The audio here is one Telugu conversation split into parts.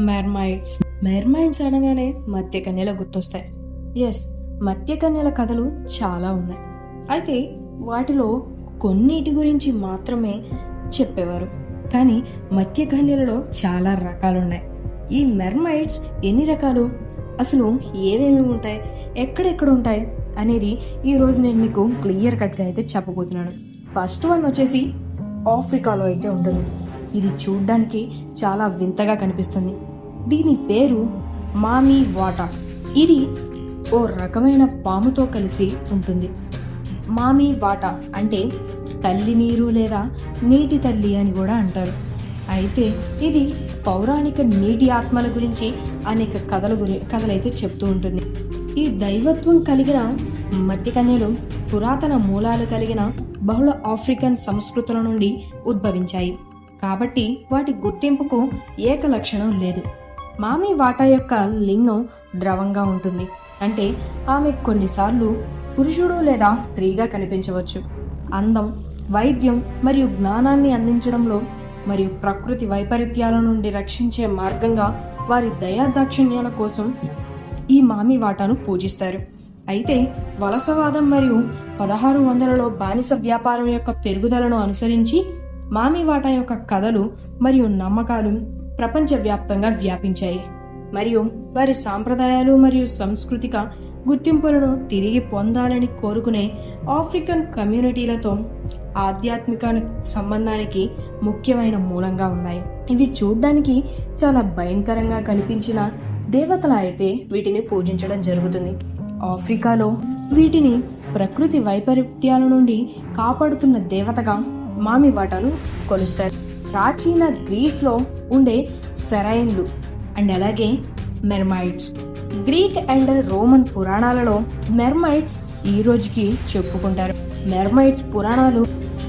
మెర్మైడ్స్ మెర్మైడ్స్ అనగానే మత్స్యకన్యల గుర్తొస్తాయి. ఎస్ మత్స్యకన్యల కథలు చాలా ఉన్నాయి. అయితే వాటిలో కొన్నిటి గురించి మాత్రమే చెప్పేవారు. కానీ మత్స్యకన్యలలో చాలా రకాలు ఉన్నాయి ఈ మెర్మైడ్స్ ఎన్ని రకాలు? అసలు ఏమేమి ఉంటాయి? ఎక్కడెక్కడ ఉంటాయి? అనేది ఈరోజు నేను మీకు క్లియర్ కట్గా అయితే చెప్పబోతున్నాను. ఫస్ట్ వన్ వచ్చేసి ఆఫ్రికాలో అయితే ఉంటుంది. ఇది చూడ్డానికి చాలా వింతగా కనిపిస్తుంది. దీని పేరు మామీ వాటా. ఇది ఓ రకమైన పాముతో కలిసి ఉంటుంది. మామీ వాటా అంటే తల్లి నీరు లేదా నీటి తల్లి అని కూడా అంటారు. అయితే ఇది పౌరాణిక నీటి ఆత్మల గురించి అనేక కథల గురి కథలైతే చెప్తూ ఉంటుంది. ఈ దైవత్వం కలిగిన మట్టికన్యలు పురాతన మూలాలు కలిగిన బహుళ ఆఫ్రికన్ సంస్కృతుల నుండి ఉద్భవించాయి. కాబట్టి వాటి గుర్తింపుకు ఏక లక్షణం లేదు. మామి వాటా యొక్క లింగం ద్రవంగా ఉంటుంది. అంటే ఆమె కొన్నిసార్లు పురుషుడు లేదా స్త్రీగా కనిపించవచ్చు. అందం వైద్యం మరియు జ్ఞానాన్ని అందించడంలో మరియు ప్రకృతి వైపరీత్యాల నుండి రక్షించే మార్గంగా వారి దయాదాక్షిణ్యాల కోసం ఈ మామి వాటాను పూజిస్తారు. అయితే వలసవాదం మరియు పదహారు వందలలో బానిస వ్యాపారం యొక్క పెరుగుదలను అనుసరించి మామి వాటా యొక్క కథలు మరియు నమ్మకాలు ప్రపంచవ్యాప్తంగా వ్యాపించాయి. మరియు వారి సాంప్రదాయాలు మరియు సాంస్కృతిక గుర్తింపులను తిరిగి పొందాలని కోరుకునే ఆఫ్రికన్ కమ్యూనిటీలతో ఆధ్యాత్మిక సంబంధానికి ముఖ్యమైన మూలంగా ఉన్నాయి. ఇవి చూడ్డానికి చాలా భయంకరంగా కనిపించిన దేవతల అయితే వీటిని పూజించడం జరుగుతుంది. ఆఫ్రికాలో వీటిని ప్రకృతి వైపరీత్యాల నుండి కాపాడుతున్న దేవతగా మామి వాటాను కొలుస్తారు. ప్రాచీన గ్రీస్లో ఉండే సెరైన్లు అండ్ అలాగే మెర్మైడ్స్ గ్రీక్ అండ్ రోమన్ పురాణాలలో మెర్మైడ్స్ ఈ రోజుకి చెప్పుకుంటారు. మెర్మైడ్స్ పురాణాలు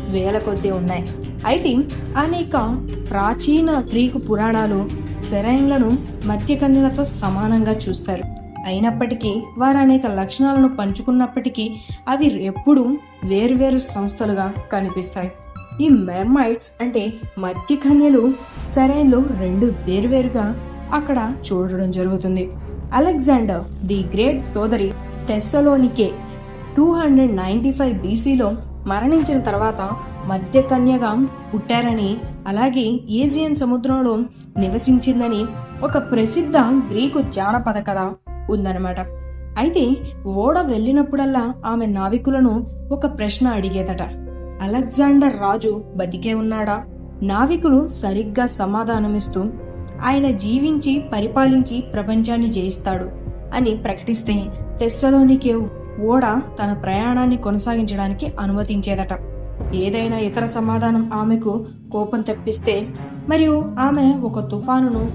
వేల కొద్దీ ఉన్నాయి. అయితే అనేక ప్రాచీన గ్రీకు పురాణాలు సెరైన్లను మత్స్యకన్యలతో సమానంగా చూస్తారు. అయినప్పటికీ వారు అనేక లక్షణాలను పంచుకున్నప్పటికీ అవి ఎప్పుడూ వేరువేరు సంస్థలుగా కనిపిస్తాయి. ఈ మెర్మైట్స్ అంటే మత్స్యకన్యలు సరైన్లో రెండు వేరువేరుగా అక్కడ చూడడం జరుగుతుంది. అలెగ్జాండర్ ది గ్రేట్ సోదరి Thessalonike two hundred ninety five బీసీలో మరణించిన తర్వాత మధ్యకన్యగా పుట్టారని అలాగే ఏజియన్ సముద్రంలో నివసించిందని ఒక ప్రసిద్ధ గ్రీకు జానపద కథ ఉందన్నమాట. అయితే ఓడ వెళ్ళినప్పుడల్లా ఆమె నావికులను ఒక ప్రశ్న అడిగేదట. అలెగ్జాండర్ రాజు బతికే ఉన్నాడా? నావికులు సరిగ్గా సమాధానమిస్తూ ఆయన జీవించి పరిపాలించి ప్రపంచాన్ని జయిస్తాడు అని ప్రకటిస్తే తెస్సలోనికి ఓడ తన ప్రయాణాన్ని కొనసాగించడానికి అనుమతించేదట. ఏదైనా ఇతర సమాధానం ఆమెకు కోపం తెప్పిస్తే మరియు ఆమె ఒక తుఫానును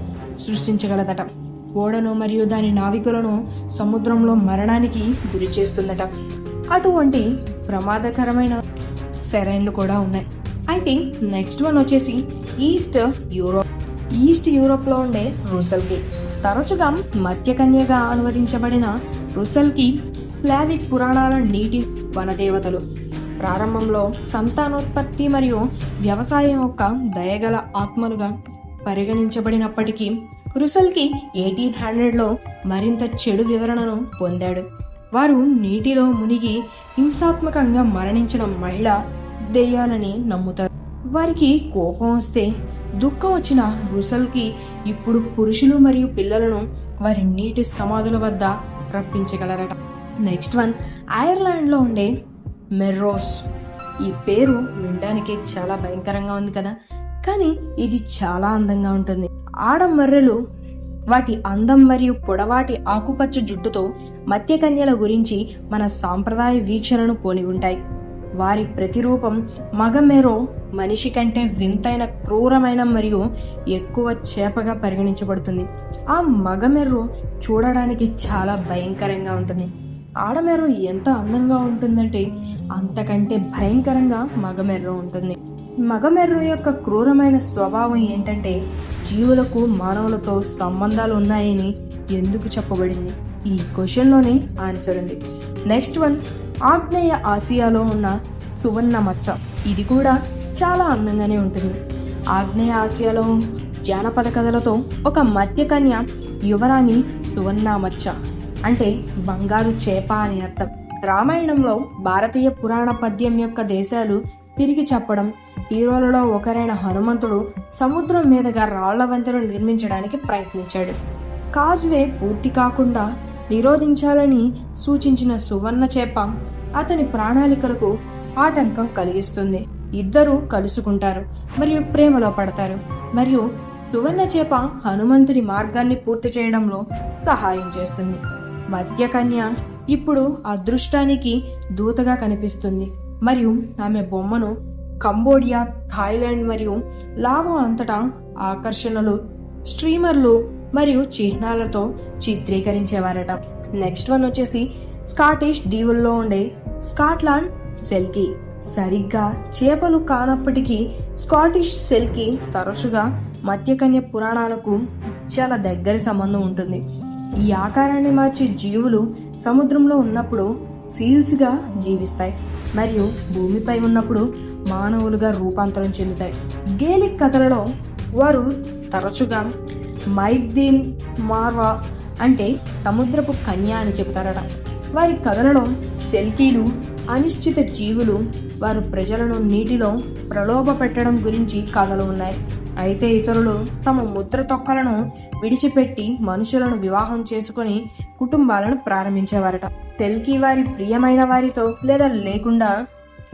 సృష్టించగలదట. ఓడను మరియు దాని నావికులను సముద్రంలో మరణానికి గురి చేస్తుందట అటువంటి ప్రమాదకరమైన సెరైన్లు కూడా ఉన్నాయి. అయితే నెక్స్ట్ వన్ వచ్చేసి ఈస్ట్ యూరోప్ ఈస్ట్ యూరోప్లో ఉండే రుసల్కి. తరచుగా మత్స్యకన్యగా అనువదించబడిన రుసల్కి స్లావిక్ పురాణాల నీటి వనదేవతలు. ప్రారంభంలో సంతానోత్పత్తి మరియు వ్యవసాయం యొక్క దయగల ఆత్మలుగా పరిగణించబడినప్పటికీ రుసల్కి ఎయిటీన్ హండ్రెడ్లో మరింత చెడు వివరణను పొందాడు. వారు నీటిలో మునిగి హింసాత్మకంగా మరణించిన మహిళ దెయ్యాలని నమ్ముతారు. వారికి కోపం వస్తే దుఃఖం వచ్చిన రుసల్కి ఇప్పుడు పురుషులు మరియు పిల్లలను వారి నీటి సమాధుల వద్ద రప్పించగలరట. నెక్స్ట్ వన్ ఐర్లాండ్లో ఉండే మెర్రోస్. ఈ పేరు వినడానికి చాలా భయంకరంగా ఉంది కదా? కానీ ఇది చాలా అందంగా ఉంటుంది. ఆడమర్రెలు వాటి అందం మరియు పొడవాటి ఆకుపచ్చ జుట్టుతో మత్స్యకన్యల గురించి మన సాంప్రదాయ వీక్షణను పోలి ఉంటాయి. వారి ప్రతిరూపం మగమెరో మనిషి కంటే వింతైన క్రూరమైన మరియు ఎక్కువ చేపగా పరిగణించబడుతుంది. ఆ మగమెర్రు చూడడానికి చాలా భయంకరంగా ఉంటుంది. ఆడమెర్రు ఎంత అందంగా ఉంటుందంటే అంతకంటే భయంకరంగా మగమెర్రు ఉంటుంది. మగమెర్రు యొక్క క్రూరమైన స్వభావం ఏంటంటే జీవులకు మానవులతో సంబంధాలు ఉన్నాయని ఎందుకు చెప్పబడింది? ఈ క్వశ్చన్లోనే ఆన్సర్ ఉంది. నెక్స్ట్ వన్ ఆగ్నేయ ఆసియాలో ఉన్న టువన్న మచ్చ. ఇది కూడా చాలా అందంగానే ఉంటుంది. ఆగ్నేయ ఆసియాలో జానపద కథలతో ఒక మధ్యకన్య యువరాణి సువర్ణామచ్చ అంటే బంగారు చేప అని అర్థం. రామాయణంలో భారతీయ పురాణ పద్యం యొక్క దేశాలు తిరిగి చెప్పడం హీరోలలో ఒకరైన హనుమంతుడు సముద్రం మీదుగా రాళ్ళ వంతెను నిర్మించడానికి ప్రయత్నించాడు. కాజ్వే పూర్తి కాకుండా నిరోధించాలని సూచించిన సువర్ణ చేప అతని ప్రణాళికలకు ఆటంకం కలిగిస్తుంది. ఇద్దరూ కలుసుకుంటారు మరియు ప్రేమలో పడతారు. మరియు సువర్ణ చేప హనుమంతుడి మార్గాన్ని పూర్తి చేయడంలో సహాయం చేస్తుంది. మధ్యకన్య ఇప్పుడు అదృష్టానికి దూతగా కనిపిస్తుంది. మరియు ఆమె బొమ్మను కంబోడియా థాయిలాండ్ మరియు లావో అంతటా ఆకర్షణలు స్ట్రీమర్లు మరియు చిహ్నాలతో చిత్రీకరించేవారట. నెక్స్ట్ వన్ వచ్చేసి స్కాటిష్ దీవుల్లో ఉండే స్కాట్లాండ్ సెల్కి. సరిగ్గా చేపలు కానప్పటికీ స్కాటిష్ సెల్కి తరచుగా మత్స్యకన్య పురాణాలకు చాలా దగ్గరి సంబంధం ఉంటుంది. ఈ ఆకారాన్ని మార్చే జీవులు సముద్రంలో ఉన్నప్పుడు సీల్స్గా జీవిస్తాయి మరియు భూమిపై ఉన్నప్పుడు మానవులుగా రూపాంతరం చెందుతాయి. గేలిక్ కథలలో వారు తరచుగా మైద్దీన్ మార్వా అంటే సముద్రపు కన్య అని చెబుతారట. వారి కథలలో సెల్కీలు అనిశ్చిత జీవులు వారు ప్రజలను నీటిలో ప్రలోభ పెట్టడం గురించి కథలు ఉన్నాయి. అయితే ఇతరులు తమ ముద్ర తొక్కలను విడిచిపెట్టి మనుషులను వివాహం చేసుకుని కుటుంబాలను ప్రారంభించేవారట. సెల్కీ వారి ప్రియమైన వారితో లేదా లేకుండా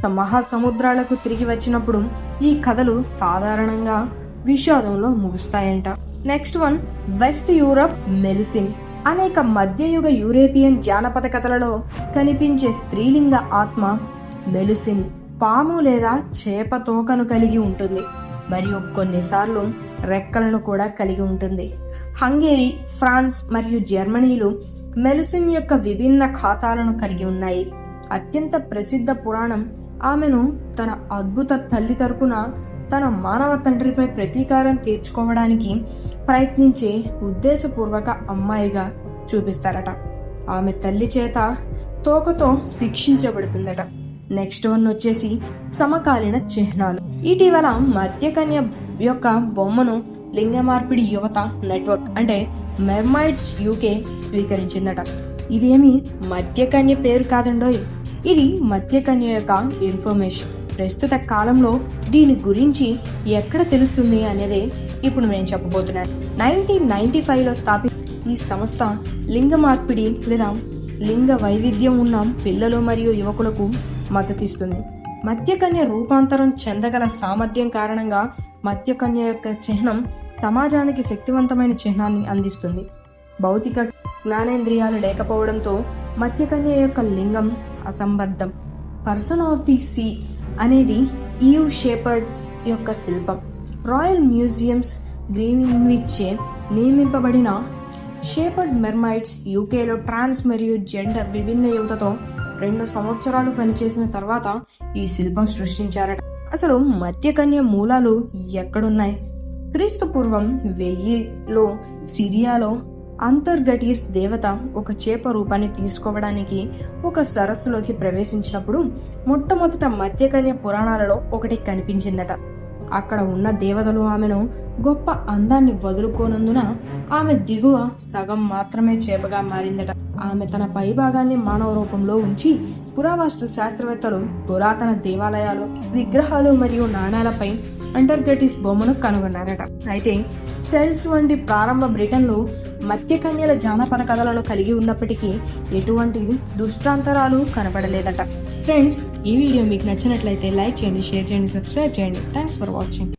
మహాసముద్రాలకు తిరిగి వచ్చినప్పుడు ఈ కథలు సాధారణంగా విషాదంలో ముగుస్తాయంట. Next one west Europe Melusine అనేక మధ్యయుగ యూరోపియన్ జానపద కథలలో కనిపించే స్త్రీలింగ ఆత్మ మెలుసిన్ పాము లేదా చేప తోకను కలిగి ఉంటుంది. మరియు కొన్నిసార్లు రెక్కలను కూడా కలిగి ఉంటుంది. హంగేరీ ఫ్రాన్స్ మరియు జర్మనీలు మెలుసిన్ యొక్క విభిన్న ఖాతాలను కలిగి ఉన్నాయి. అత్యంత ప్రసిద్ధ పురాణం ఆమెను తన అద్భుత తల్లి తరపున తన మానవ తండ్రిపై ప్రతీకారం తీర్చుకోవడానికి ప్రయత్నించే ఉద్దేశపూర్వక అమ్మాయిగా చూపిస్తారట. ఆమె తల్లి చేత తోకతో శిక్షించబడుతుందట. నెక్స్ట్ వన్ వచ్చేసి సమకాలీన చిహ్నాలు. ఇటీవల మధ్యకన్య యొక్క బొమ్మను లింగ మార్పిడి యువత నెట్వర్క్ అంటే మెర్మైడ్స్ యూకే స్వీకరించిందట. ఇదేమి మధ్యకన్య పేరు కాదండోయ్. ఇది మధ్యకన్య యొక్క ఇన్ఫర్మేషన్. ప్రస్తుత కాలంలో దీని గురించి ఎక్కడ తెలుస్తుంది అనేది ఇప్పుడు నేను చెప్పబోతున్నాను. నైన్టీన్ నైన్టీ ఫైవ్లో స్థాపి ఈ సంస్థ లింగ మార్పిడి లేదా లింగ వైవిధ్యం ఉన్న పిల్లలు మరియు యువకులకు మద్దతిస్తుంది. మద్యకన్య రూపాంతరం చెందగల సామర్థ్యం కారణంగా మద్యకన్య యొక్క చిహ్నం సమాజానికి శక్తివంతమైన చిహ్నాన్ని అందిస్తుంది. భౌతిక జ్ఞానేంద్రియాలు లేకపోవడంతో మధ్యకన్య యొక్క లింగం అసంబద్ధం. పర్సన్ ఆఫ్ ది సీ అనేది ఈవ్ షేపర్డ్ యొక్క శిల్పం. రాయల్ మ్యూజియంస్ గ్రీన్విచ్చే నియమింపబడిన షేపర్డ్ మెర్మైడ్స్ యూకేలో ట్రాన్స్ మరియు జెండర్ విభిన్న యువతతో రెండు సంవత్సరాలు పనిచేసిన తర్వాత ఈ శిల్పం సృష్టించారట. అసలు మధ్యకన్య మూలాలు ఎక్కడున్నాయి? క్రీస్తు పూర్వం వెయ్యిలో సిరియాలో అంతర్గటీస్ దేవత ఒక చేప రూపాన్ని తీసుకోవడానికి ఒక సరస్సులోకి ప్రవేశించినప్పుడు మొట్టమొదట మధ్యకన్య పురాణాలలో ఒకటి కనిపించిందట. అక్కడ ఉన్న దేవతలు ఆమెను గొప్ప అందాన్ని వదులుకోనందున ఆమె దిగువ సగం మాత్రమే చేపగా మారిందట. ఆమె తన పైభాగాన్ని మానవ రూపంలో ఉంచి పురావస్తు శాస్త్రవేత్తలు పురాతన దేవాలయాలు విగ్రహాలు మరియు నాణాలపై అంటర్గటిస్ బొమ్మను కనుగొన్నారట. అయితే స్టైల్స్ వంటి ప్రారంభ బ్రిటన్లో మత్స్యకన్యల జానపద కథలను కలిగి ఉన్నప్పటికీ ఎటువంటి దుష్టాంతరాలు కనపడలేదట. ఫ్రెండ్స్ ఈ వీడియో మీకు నచ్చినట్లయితే లైక్ చేయండి షేర్ చేయండి సబ్స్క్రైబ్ చేయండి. Thanks for watching